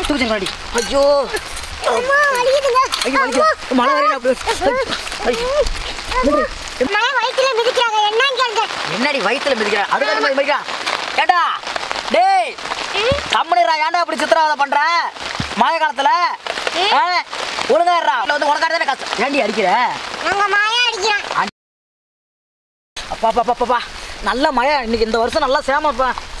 தூக்கி முன்னாடி ஐயோ. மழை அப்படி. கேளுங்க. என்னடி வயித்துல மிதிக்கிற? அதுக்கு அது மாதிரி மிதிக்கிறா. ஏண்டா? டேய் கம்பெனிரா ஏன்டா இப்படி சித்திரவதை பண்ற? மழை காலத்துல? ஆ? ஒழுங்கா இருடா இல்ல வந்து உனக்காக தானே கஷ்டம் ஏண்டி அடிக்கிற? அப்பா அப்பா அப்பா, நல்ல மழை. இன்னைக்கு இந்த வருஷம் நல்லா சேம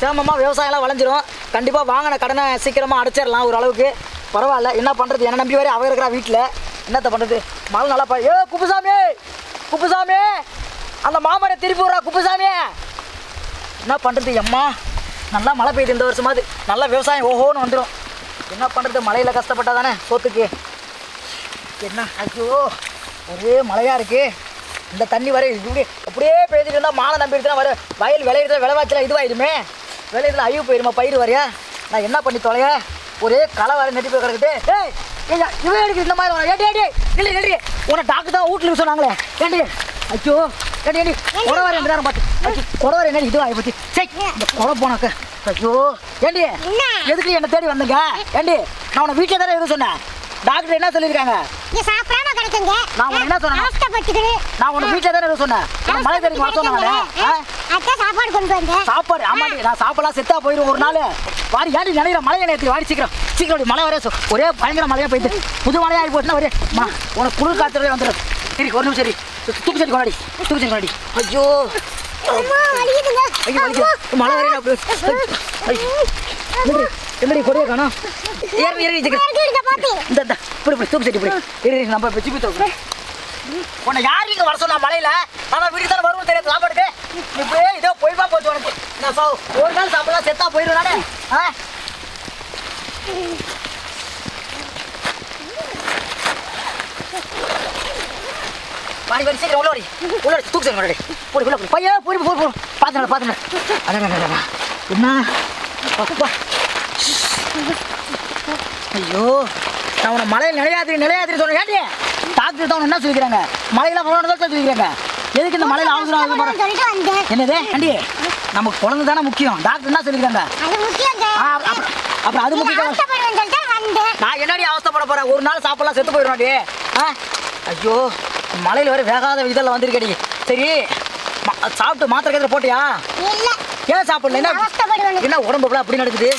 சேமமாக விவசாயம்லாம் விளைஞ்சிரும். கண்டிப்பாக வாங்கின கடனை சீக்கிரமாக அடைச்சிடலாம் ஓரளவுக்கு பரவாயில்ல. என்ன பண்ணுறது என்ன நம்பி வரை அவ இருக்கிறா வீட்டில் என்னத்த பண்ணுறது மழை நல்லா பா ஏ குப்புசாமி! குப்புசாமி! அந்த மாமரை திருப்பி விட்றா குப்புசாமி! என்ன பண்ணுறது எம்மா? நல்லா மழை பெய்யுது இந்த வருஷமாவது நல்லா விவசாயம் ஓஹோன்னு வந்துடும் என்ன பண்ணுறது மழையில் கஷ்டப்பட்டா தானே சோத்துக்கு. என்ன? ஐயோ ஒரே மழையாக இருக்குது இந்த தண்ணி வர இப்படி அப்படியே பெய்துட்டு இருந்தால் மாலை நம்பிடுச்சுன்னா வர. வயல் விளையிறது விளைவாச்சல இதுவாயிடுமே விளையிறதுல அழிவு போயிருமா பயிர் வரையா? நான் என்ன பண்ணி தொலைய? ஒரே களை வர நெட்டி போய் கிடக்குது. ஏய் ஏய்யா, இவன் இந்த மாதிரி வரும் ஏடி ஏடி இல்லை ஏடி உன டாக்டர் தான் வீட்டில் சொன்னாங்களே. ஏண்டி? ஐயோ ஏடி ஏடி கொடை வர நேரம் பார்த்து. கொடை வர என்ன இதுவாகி பற்றி சரி இந்த கொடை போனாக்க. ஐயோ ஏண்டி? என்ன? எதுக்கு என்ன தேடி வந்தங்க? ஏண்டி நான் உன வீட்டில் தானே எதுவும் சொன்னேன். டாக்டர் என்ன சொல்லியிருக்காங்க? நான் உனக்கு என்ன சொன்னேன்? நான் உனக்கு வீட்டில் தானே சொன்னேன். உன்னை மழை வர சொன்னாங்களே? அதான் சாப்பாடு கொண்டு வந்தேன் சாப்பாடு ஆமாடி நான் சாப்பிடலாம் செத்தா போயிடும் ஒரு நாள் வாடி ஏன்டி நினைக்கிற மழை நேற்று வாடி சீக்கிரம் சீக்கிரம் மழை வர ஒரே பயங்கர மழையாக போயிட்டு புது மழையாக ஆகி போச்சுன்னா ஒரே மா உனக்கு குளிர் காத்துறதே வந்துடும் சரி ஒரு நிமிஷம் சரி தூக்கு சரி கொண்டாடி தூக்கு சரி கொண்டாடி ஐயோ. மழை ஐயோ எப்படி கொடியை காணும் ஏறி ஏறி சீக்கிரம் இங்க பாத்து இந்த இந்த இப்படி இப்படி தூக்கு சரி இப்படி இரு இரு, நம்ம உன்னை யார் இங்கே வர சொன்னா மலையில நான் வீட்டுக்கு தானே வருவோம் தெரியாது சாப்பாடுக்கு இப்படியே இதோ போய்வா போச்சு உனக்கு. நான் ஒரு நாள் சாப்பிடலாம் செத்தா போயிடும் ஆ? வாடி வாடி சீக்கிரம் உள்ள உள்ள தூக்கு முன்னாடி உள்ள அடடா என்ன? ஐயோ நான் உன மலையில் நிலையாதிரி நிலையாதிரி சொன்னேன் ஏன்டி டாக்டர் தான் என்ன சொல்லிக்கிறாங்க? மலையில கொரோனா தான் சொல்லிக்கிறாங்க. எதுக்கு இந்த மலையில அவசரம் ஆகுது வந்தேன். என்னது? ஆண்டி நமக்கு குழந்தை தானே முக்கியம். டாக்டர் என்ன சொல்லிக்கிறாங்க? அப்புறம் அது முக்கியம். நான் என்னடி அவஸ்தைப்பட போறேன்? ஒரு நாள் சாப்பிடலாம் செத்து போயிடும்டி ஆ? ஐயோ மலையில் வர வேகாத இதெல்லாம் வந்திருக்கடி. சரி சாப்பிட்டு மாத்திரை கத்திர போட்டியா? ஏன் சாப்பிடல? என்ன? என்ன உடம்பு அப்படி நடக்குது?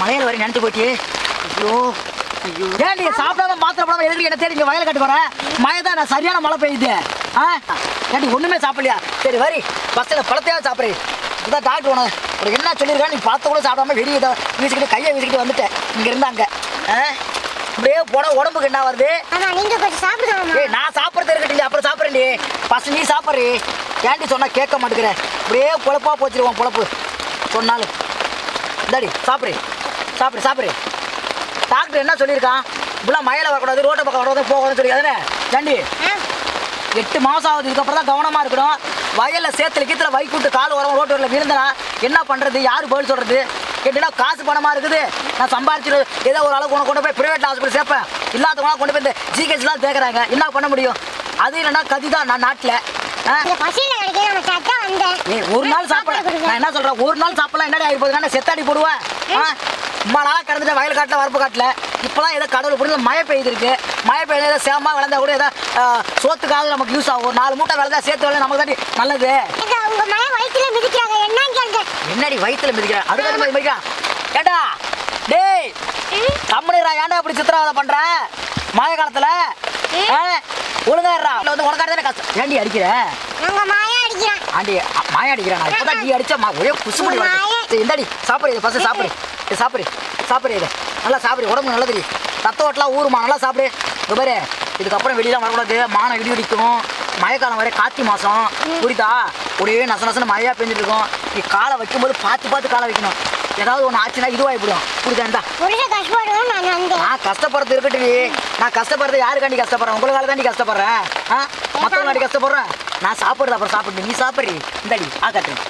மலையில வரை நினைச்சு போச்சு ஐயோ ஐயோ. ஏன் நீ சாப்பிடாம போடாம எதுக்கு என்ன தேடி இங்க வயல கட்டு போற? மழை தான் நான் சரியான மழை பெய்யுது. ஆ? ஏன்டி ஒண்ணுமே சாப்பிடலையா? சரி வரி. ஃபஸ்ட்டு பழத்தையாவது சாப்பிட்றேன் இதான் டாக்டர் உனக்கு உனக்கு என்ன சொல்லியிருக்கா நீ பார்த்த கூட சாப்பிடாம வெளியே வீசிக்கிட்டு கையை வீசிக்கிட்டு வந்துட்டேன் இங்க இருந்தாங்க. ஆ? இப்படியே போட உடம்புக்கு என்ன வருது ஆமா நீங்க கொஞ்சம் சாப்பிடுங்க ஏய் நான் சாப்பிட்றது இருக்கட்டும் அப்புறம் சாப்பிட்றேன்டி ஃபஸ்ட் நீ சாப்பிட்றி ஏன்டி சொன்னா கேட்க மாட்டேங்கிற? இப்படியே பொழப்பா போச்சிருவான் பொழப்பு. சொன்னாலும். இந்தாடி சாப்பிடு. சாப்பிடு சாப்பிடு. டாக்டர் என்ன சொல்லியிருக்கான்? இப்படிலாம் மழையில் வரக்கூடாது ரோட்டை பக்கம் வரக்கூடாது போகணும்னு சொல்லி அதானே ஏண்டி எட்டு மாதம் ஆகுது இதுக்கப்புறம் தான் கவனமாக இருக்கணும். வயலில் சேத்துல கீத்துல வைக்கூட்டு கால் உரம் ரோட்டு வரல விழுந்தனா என்ன பண்ணுறது யார் பதில் சொல்கிறது கேட்டீங்கன்னா காசு பணமாக இருக்குது. நான் சம்பாரிச்சு ஏதோ ஒரு அளவுக்கு கொண்டு போய் ப்ரைவேட் ஹாஸ்பிட்டல் சேர்ப்பேன். இல்லாதவங்களாம் கொண்டு போய் இந்த ஜிஹெச்லாம் சேர்க்குறாங்க என்ன பண்ண முடியும்? அது இல்லைன்னா கதி தான் நான் நாட்டில். ஒரு நாள் சாப்பிட நான் என்ன சொல்றேன்? ஒரு நாள் சாப்பிடலாம். என்னடி ஆகி போகுது? செத்தாடி போடுவேன். இம்மா நாளாக கிடந்துட்டு வயல் காட்டில் வரப்பு காட்டில். இப்போலாம் ஏதோ கடவுள் புரிஞ்சு மழை பெய்யுது இருக்கு மழை பெய்யுது ஏதோ சேமா விளைந்தா கூட ஏதோ சோத்துக்காக நமக்கு யூஸ் ஆகும். நாலு மூட்டை விளைஞ்சா சேர்த்து விளையா நமக்கு தாண்டி நல்லது. என்னடி வயிற்றுல மிதிக்கிற? அதுக்கு அது மிதிக்கிறா. ஏண்டா? டேய் கம்பெனிரா ஏன்டா இப்படி சித்திரவதை பண்ற? மழை காலத்துல? ஒழுங்கா வந்து உனக்காக தானே கஷ்டம் ஏண்டி அடிக்கிற? ஆண்டி மாயா அடிக்கிறேன்? நான் இப்போதான் டீ அடிச்சா மா- ஒரே குசு பண்ணி. வருது இந்தாடி சாப்பிடு இது ஃபஸ்ட்டு சாப்பிடு. இது சாப்பிடு. சாப்பிடு இது. நல்லா சாப்பிடு உடம்பு நல்லது ரத்த ஓட்டலாம் ஊறுமா நல்லா சாப்பிடு. இது பாரு இதுக்கப்புறம் வெளியெல்லாம் வரக்கூடாது. மானம் இடி இடிக்கும் மழைக்காலம் வரை கார்த்தி மாதம் புரியுதா? ஒரே நச நசன மழையாக பெஞ்சிட்டு இருக்கும். நீ காலை வைக்கும்போது பார்த்து பார்த்து காலை வைக்கணும். ஏதாவது ஒன்று ஆச்சுன்னா இதுவாகிவிடும் புரியுதா நான் நான் கஷ்டப்படுறது இருக்கட்டும் நீ நான் கஷ்டப்படுறது யாருக்காண்டி கஷ்டப்படுறேன்? உங்களுக்காக தாண்டி கஷ்டப்படுறேன்? ஆ? மற்றவங்காண்டி கஷ்டப்படுறேன்? நான் சாப்பிடுறது அப்புறம் சாப்பிடு நீ சாப்பிட்றி. இந்தாடி ஆ காட்டுறேன்.